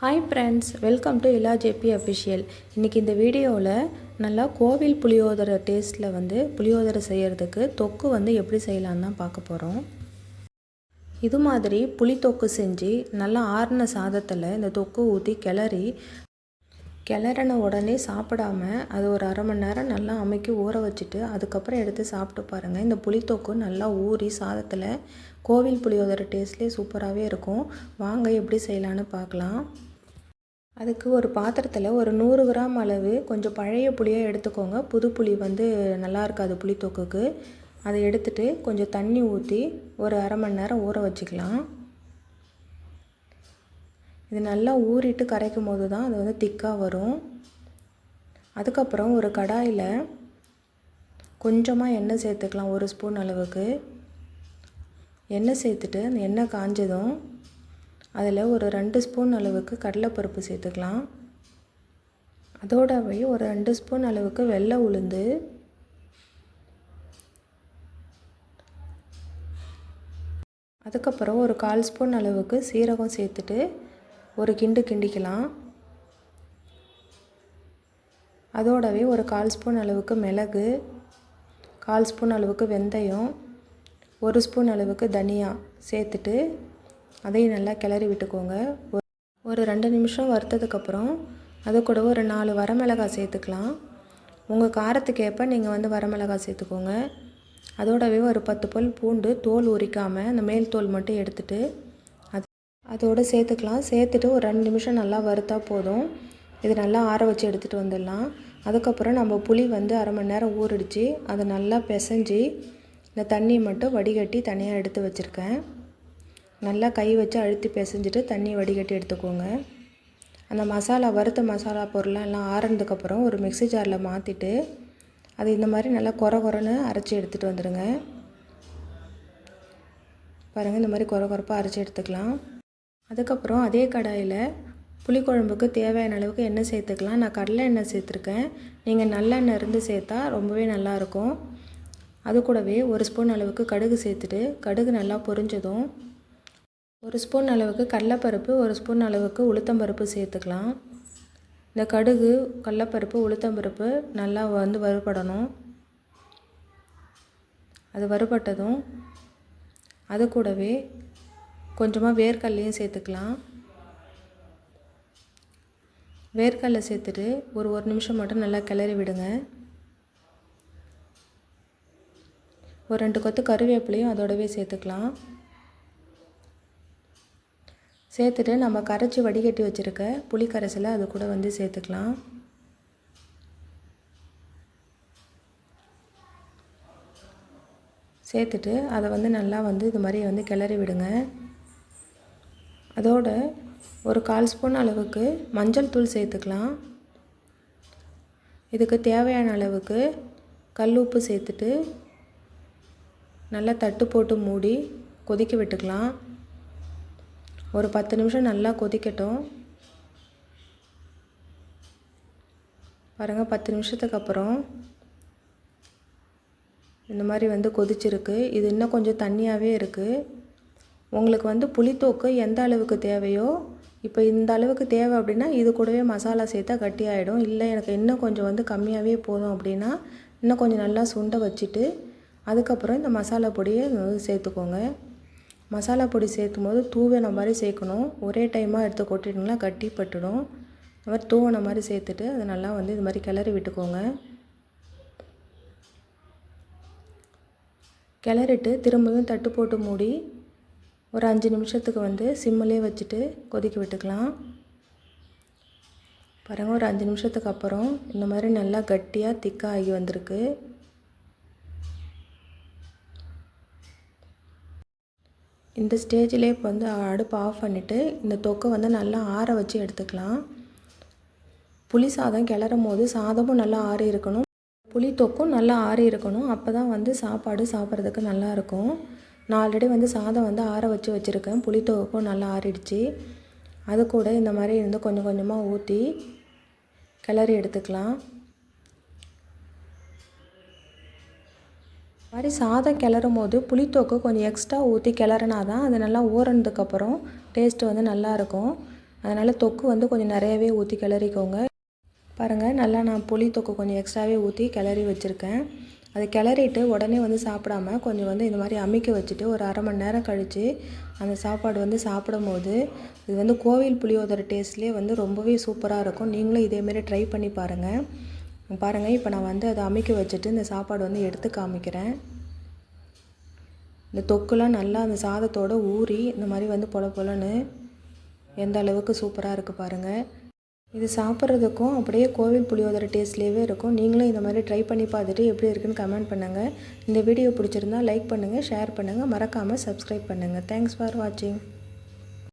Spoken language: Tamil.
Hi friends welcome to Ila JP official இன்றைக்கி இந்த வீடியோவில் நல்லா கோவில் புளியோதரை டேஸ்ட்டில் வந்து புளியோதரை செய்கிறதுக்கு தொக்கு வந்து எப்படி செய்யலான்னு தான் பார்க்க போகிறோம் இது மாதிரி புளி தொக்கு செஞ்சு நல்லா ஆறின சாதத்தில் இந்த தொக்கு ஊற்றி கிளறி கிளறின உடனே சாப்பிடாம அது ஒரு அரை மணி நேரம் நல்லா அமைக்கி ஊற வச்சுட்டு அதுக்கப்புறம் எடுத்து சாப்பிட்டு பாருங்கள் இந்த புளித்தொக்கு நல்லா ஊறி சாதத்தில் கோவில் புளியோதரை டேஸ்ட்லேயே சூப்பராகவே இருக்கும். வாங்க எப்படி செய்யலான்னு பார்க்கலாம். அதுக்கு ஒரு பாத்திரத்தில் ஒரு நூறு கிராம் அளவு கொஞ்சம் பழைய புளியை எடுத்துக்கோங்க. புது புளி வந்து நல்லா இருக்காது புளித்தொக்குக்கு அதை எடுத்துகிட்டு கொஞ்சம் தண்ணி ஊற்றி ஒரு அரை மணி நேரம் ஊற வச்சுக்கலாம். இது நல்லா ஊறிட்டு கரைக்கும் போது தான் அது வந்து திக்காக வரும். அதுக்கப்புறம் ஒரு கடாயில் கொஞ்சமாக எண்ணெய் சேர்த்துக்கலாம் ஒரு ஸ்பூன் அளவுக்கு. எண்ணெய் சேர்த்துட்டு அந்த எண்ணெய் காஞ்சதும் அதில் ஒரு ரெண்டு ஸ்பூன் அளவுக்கு கடலைப்பருப்பு சேர்த்துக்கலாம். அதோடவே ஒரு ரெண்டு ஸ்பூன் அளவுக்கு வெள்ளை உளுந்து. அதுக்கப்புறம் ஒரு கால் ஸ்பூன் அளவுக்கு சீரகம் சேர்த்துட்டு ஒரு கிண்டு கிண்டிக்கலாம். அதோடவே ஒரு கால் ஸ்பூன் அளவுக்கு மிளகு கால் ஸ்பூன் அளவுக்கு வெந்தயம் ஒரு ஸ்பூன் அளவுக்கு தனியா சேர்த்துட்டு அதையும் நல்லா கிளறி விட்டுக்கோங்க. ஒரு ரெண்டு நிமிஷம் வறுத்ததுக்கப்புறம் அது கூட ஒரு நாலு வரமிளகாய் சேர்த்துக்கலாம். உங்கள் காரத்துக்கு ஏற்ப நீங்கள் வந்து வரமிளகாய் சேர்த்துக்கோங்க. அதோடவே ஒரு பத்து பல் பூண்டு தோல் உரிக்காமல் அந்த மேல் தோல் மட்டும் எடுத்துட்டு அது அதோடு சேர்த்துக்கலாம். சேர்த்துட்டு ஒரு ரெண்டு நிமிஷம் நல்லா வறுத்தா போதும். இது நல்லா ஆற வச்சு எடுத்துகிட்டு வந்துடலாம். அதுக்கப்புறம் நம்ம புளி வந்து அரை மணி நேரம் ஊறிடுச்சு. அதை நல்லா பிசைஞ்சு இந்த தண்ணியை மட்டும் வடிகட்டி தனியாக எடுத்து வச்சுருக்கேன். நல்லா கை வச்சு அழுத்தி பிசைஞ்சிட்டு தண்ணி வடிகட்டி எடுத்துக்கோங்க. அந்த மசாலா வறுத்த மசாலா பொருள்லாம் எல்லாம் ஆறுனதுக்கப்புறம் ஒரு மிக்சி ஜாரில் மாற்றிட்டு அது இந்த மாதிரி நல்லா குறை குறைன்னு அரைச்சி எடுத்துகிட்டு வந்துடுங்க பாருங்கள் இந்த மாதிரி குறை குறைப்பாக அரைச்சி எடுத்துக்கலாம். அதுக்கப்புறம் அதே கடாயில் புளிக்குழம்புக்கு தேவையான அளவுக்கு எண்ணெய் சேர்த்துக்கலாம். நான் கடலை எண்ணெய் சேர்த்துருக்கேன். நீங்கள் நல்லெண்ணெய் இருந்து சேர்த்தா ரொம்பவே நல்லாயிருக்கும் அது கூடவே ஒரு ஸ்பூன் அளவுக்கு கடுகு சேர்த்துட்டு கடுகு நல்லா பொரிஞ்சதும் ஒரு ஸ்பூன் அளவுக்கு கடலைப்பருப்பு ஒரு ஸ்பூன் அளவுக்கு உளுத்தம்பருப்பு சேர்த்துக்கலாம். இந்த கடுகு கடலப்பருப்பு உளுத்தம்பருப்பு நல்லா வந்து வறுபடணும். அது வறுபட்டதும் அது கூடவே கொஞ்சமாக வேர்க்கடலையும் சேர்த்துக்கலாம். வேர்க்கடலை சேர்த்துட்டு ஒரு ஒரு நிமிஷம் மட்டும் நல்லா கிளறி விடுங்க. ஒரு ரெண்டு கொத்து கருவேப்பிலையும் அதோடவே சேர்த்துக்கலாம். சேர்த்துட்டு நம்ம கரைச்சி வடிகட்டி வச்சுருக்க புளிக்கரைசலை அது கூட வந்து சேர்த்துக்கலாம். சேர்த்துட்டு அதை வந்து நல்லா வந்து இது மாதிரி வந்து கிளறி விடுங்க. அதோட ஒரு கால் ஸ்பூன் அளவுக்கு மஞ்சள் தூள் சேர்த்துக்கலாம். இதுக்கு தேவையான அளவுக்கு கல் உப்பு சேர்த்துட்டு நல்லா தட்டு போட்டு மூடி கொதிக்க விட்டுக்கலாம். ஒரு பத்து நிமிஷம் நல்லா கொதிக்கட்டும். பாருங்கள் பத்து நிமிஷத்துக்கு அப்புறம் இந்த மாதிரி வந்து கொதிச்சிருக்கு. இது இன்னும் கொஞ்சம் தண்ணியாகவே இருக்குது உங்களுக்கு வந்து புளித்தோக்கு எந்த அளவுக்கு தேவையோ இப்போ இந்த அளவுக்கு தேவை அப்படின்னா இது கூடவே மசாலா சேர்த்தா கட்டியாயிடும் இல்லை எனக்கு இன்னும் கொஞ்சம் வந்து கம்மியாகவே போதும் அப்படின்னா இன்னும் கொஞ்சம் நல்லா சுண்ட வச்சுட்டு அதுக்கப்புறம் இந்த மசாலா பொடியை சேர்த்துக்கோங்க. மசாலா பொடி சேர்த்தும் போது தூவின மாதிரி சேர்க்கணும். ஒரே டைமாக எடுத்து கொட்டிட்டிங்கன்னா கட்டி பட்டுடும். இந்த மாதிரி தூவின மாதிரி சேர்த்துட்டு அதை நல்லா வந்து இது மாதிரி கிளறி விட்டுக்கோங்க. கிளறிட்டு திரும்பவும் தட்டு போட்டு மூடி ஒரு அஞ்சு நிமிஷத்துக்கு வந்து சிம்மிலே வச்சுட்டு கொதிக்க விட்டுக்கலாம். பாருங்கள் ஒரு அஞ்சு நிமிஷத்துக்கு அப்புறம் இந்த மாதிரி நல்லா கட்டியாக திக்காக ஆகி வந்திருக்கு. இந்த ஸ்டேஜிலே இப்போ வந்து அடுப்பு ஆஃப் பண்ணிவிட்டு இந்த தொக்கை வந்து நல்லா ஆற வச்சு எடுத்துக்கலாம். புளி சாதம் கிளறும் போது சாதமும் நல்லா ஆறி இருக்கணும். புளி தொக்கும் நல்லா ஆறி இருக்கணும். அப்போ தான் வந்து சாப்பாடு சாப்பிட்றதுக்கு நல்லாயிருக்கும் நான் ஆல்ரெடி வந்து சாதம் வந்து ஆற வச்சு வச்சுருக்கேன். புளி தொக்கும் நல்லா ஆறிடுச்சு. அது கூட இந்த மாதிரி இருந்து கொஞ்சம் கொஞ்சமாக ஊற்றி கிளறி எடுத்துக்கலாம். மாதிரி சாதம் கிளறும் போது புளித்தோக்கு கொஞ்சம் எக்ஸ்ட்ரா ஊற்றி கிளறினா தான் அது நல்லா ஊறினதுக்கப்புறம் டேஸ்ட்டு வந்து நல்லாயிருக்கும். அதனால் தொக்கு வந்து கொஞ்சம் நிறையவே ஊற்றி கிளறிக்கோங்க. பாருங்கள் நல்லா நான் புளி தொக்கு கொஞ்சம் எக்ஸ்ட்ராவே ஊற்றி கிளறி வச்சுருக்கேன். அதை கிளறிட்டு உடனே வந்து சாப்பிடாம கொஞ்சம் வந்து இந்த மாதிரி அமிக்க வச்சுட்டு ஒரு அரை மணி நேரம் கழித்து அந்த சாப்பாடு வந்து சாப்பிடும் போது இது வந்து கோவில் புளியோதரை டேஸ்ட்லேயே வந்து ரொம்பவே சூப்பராக இருக்கும். நீங்களும் இதேமாரி ட்ரை பண்ணி பாருங்கள் பாருங்கள் இப்போ நான் வந்து அதை அமைக்க வச்சுட்டு இந்த சாப்பாடு வந்து எடுத்து காமிக்கிறேன். இந்த தொக்குலாம் நல்லா அந்த சாதத்தோடு ஊறி இந்த மாதிரி வந்து பொல பொலன்னு எந்த அளவுக்கு சூப்பராக இருக்குது பாருங்கள் இது சாப்பிட்றதுக்கும் அப்படியே கோவில் புளியோதரை டேஸ்ட்லேயே இருக்கும். நீங்களும் இந்த மாதிரி ட்ரை பண்ணி பார்த்துட்டு எப்படி இருக்குன்னு கமெண்ட் பண்ணுங்கள் இந்த வீடியோ பிடிச்சிருந்தா லைக் பண்ணுங்கள் ஷேர் பண்ணுங்கள் மறக்காமல் சப்ஸ்கிரைப் பண்ணுங்கள் தேங்க்ஸ் ஃபார் வாட்சிங்